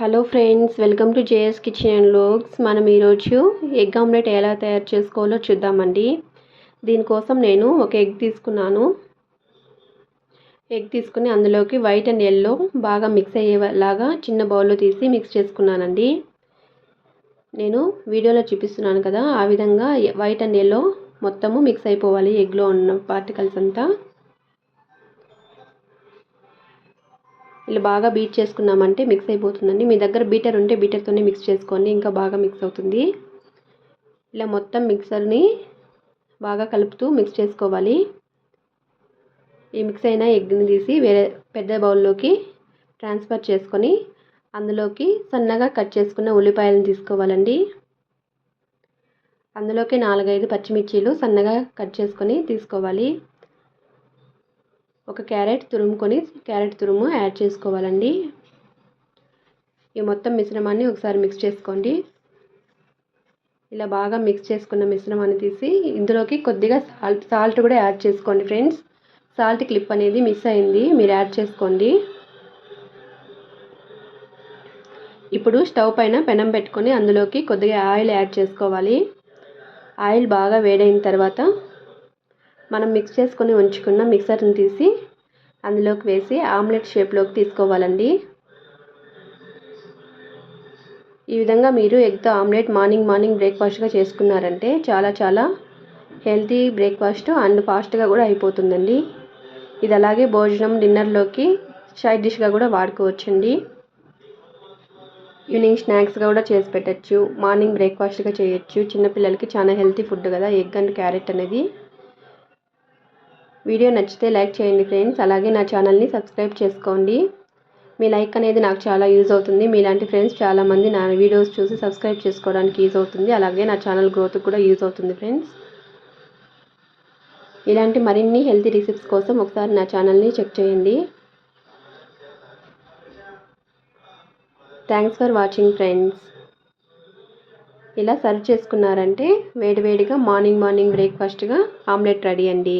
Hello friends welcome to JS kitchen and లోక్స్ మనం ఈరోజు egg omelette ఎలా తయారు చేసుకోవాలో చూద్దామండి. దీనికోసం నేను ఒక ఎగ్ తీసుకున్నాను. ఎగ్ తీసుకుని అందులోకి వైట్ అండ్ ఎల్లో బాగా మిక్స్ అయ్యేలాగా చిన్న బౌల్లో తీసి మిక్స్ చేసుకున్నానండి. నేను వీడియోలో చూపిస్తున్నాను కదా ఆ విధంగా వైట్ అండ్ ఎల్లో మొత్తము మిక్స్ అయిపోవాలి ఎగ్లో ఉన్న పార్టికల్స్ అంతా. ఇలా బాగా బీట్ చేసుకున్నామంటే మిక్స్ అయిపోతుందండి. మీ దగ్గర బీటర్ ఉంటే బీటర్తోనే మిక్స్ చేసుకోండి. ఇంకా బాగా మిక్స్ అవుతుంది. ఇలా మొత్తం మిక్సర్ని బాగా కలుపుతూ మిక్స్ చేసుకోవాలి. ఈ మిక్స్ అయిన ఎగ్ని తీసి వేరే పెద్ద బౌల్లోకి ట్రాన్స్ఫర్ చేసుకొని అందులోకి సన్నగా కట్ చేసుకున్న ఉల్లిపాయలను తీసుకోవాలండి. అందులోకి నాలుగైదు పచ్చిమిర్చీలు సన్నగా కట్ చేసుకొని తీసుకోవాలి. ఒక క్యారెట్ తురుముకొని క్యారెట్ తురుము యాడ్ చేసుకోవాలండి. ఈ మొత్తం మిశ్రమాన్ని ఒకసారి మిక్స్ చేసుకోండి. ఇలా బాగా మిక్స్ చేసుకున్న మిశ్రమాన్ని తీసి ఇందులోకి కొద్దిగా సాల్ట్ సాల్ట్ కూడా యాడ్ చేసుకోండి ఫ్రెండ్స్. సాల్ట్ క్లిప్ అనేది మిస్ అయింది మీరు యాడ్ చేసుకోండి. ఇప్పుడు స్టవ్ పైన పెనం పెట్టుకొని అందులోకి కొద్దిగా ఆయిల్ యాడ్ చేసుకోవాలి. ఆయిల్ బాగా వేడైన తర్వాత మనం మిక్స్ చేసుకొని ఉంచుకున్న మిక్సర్ని తీసి అందులోకి వేసి ఆమ్లెట్ షేప్లోకి తీసుకోవాలండి. ఈ విధంగా మీరు ఎగ్తో ఆమ్లెట్ మార్నింగ్ మార్నింగ్ బ్రేక్ఫాస్ట్గా చేసుకున్నారంటే చాలా చాలా హెల్తీ బ్రేక్ఫాస్ట్ అండ్ ఫాస్ట్గా కూడా అయిపోతుందండి. ఇది అలాగే భోజనం డిన్నర్లోకి సైడ్ డిష్గా కూడా వాడుకోవచ్చండి. ఈవినింగ్ స్నాక్స్గా కూడా చేసి పెట్టచ్చు మార్నింగ్ బ్రేక్ఫాస్ట్గా చేయొచ్చు. చిన్నపిల్లలకి చాలా హెల్తీ ఫుడ్ కదా ఎగ్ అండ్ క్యారెట్ అనేది. వీడియో నచ్చితే లైక్ చేయండి ఫ్రెండ్స్. అలాగే నా ఛానల్ని సబ్స్క్రైబ్ చేసుకోండి. మీ లైక్ అనేది నాకు చాలా యూజ్ అవుతుంది. మీలాంటి ఫ్రెండ్స్ చాలామంది నా వీడియోస్ చూసి సబ్స్క్రైబ్ చేసుకోవడానికి యూజ్ అవుతుంది. అలాగే నా ఛానల్ గ్రోత్ కూడా యూజ్ అవుతుంది ఫ్రెండ్స్. ఇలాంటి మరిన్ని హెల్తీ రెసిపీస్ కోసం ఒకసారి నా ఛానల్ని చెక్ చేయండి. Thanks for watching friends. ఇలా సర్వ్ చేసుకున్నారంటే వేడివేడిగా మార్నింగ్ మార్నింగ్ బ్రేక్ఫాస్ట్గా ఆమ్లెట్ రెడీ అండి.